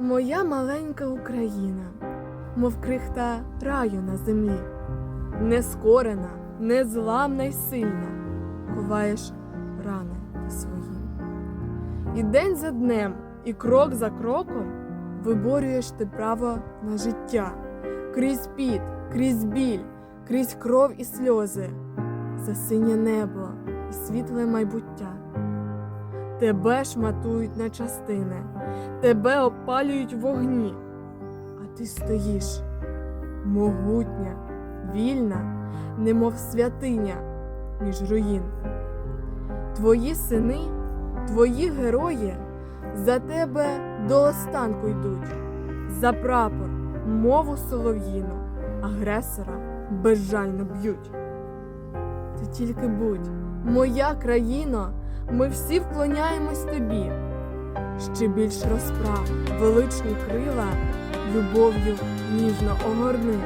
Моя маленька Україна, мов крихта раю на землі, нескорена, незламна й сильна, ховаєш рани свої. І день за днем, і крок за кроком виборюєш ти право на життя, крізь піт, крізь біль, крізь кров і сльози, за синє небо і світле майбуття. Тебе шматують на частини, тебе опалюють вогні, а ти стоїш, могутня, вільна, немов святиня між руїн. Твої сини, твої герої за тебе до останку йдуть, за прапор, мову солов'їну, агресора безжально б'ють. Ти тільки будь, моя країно, ми всі вклоняємось тобі. Ще більш розправ, величні крила, любов'ю ніжно огорни.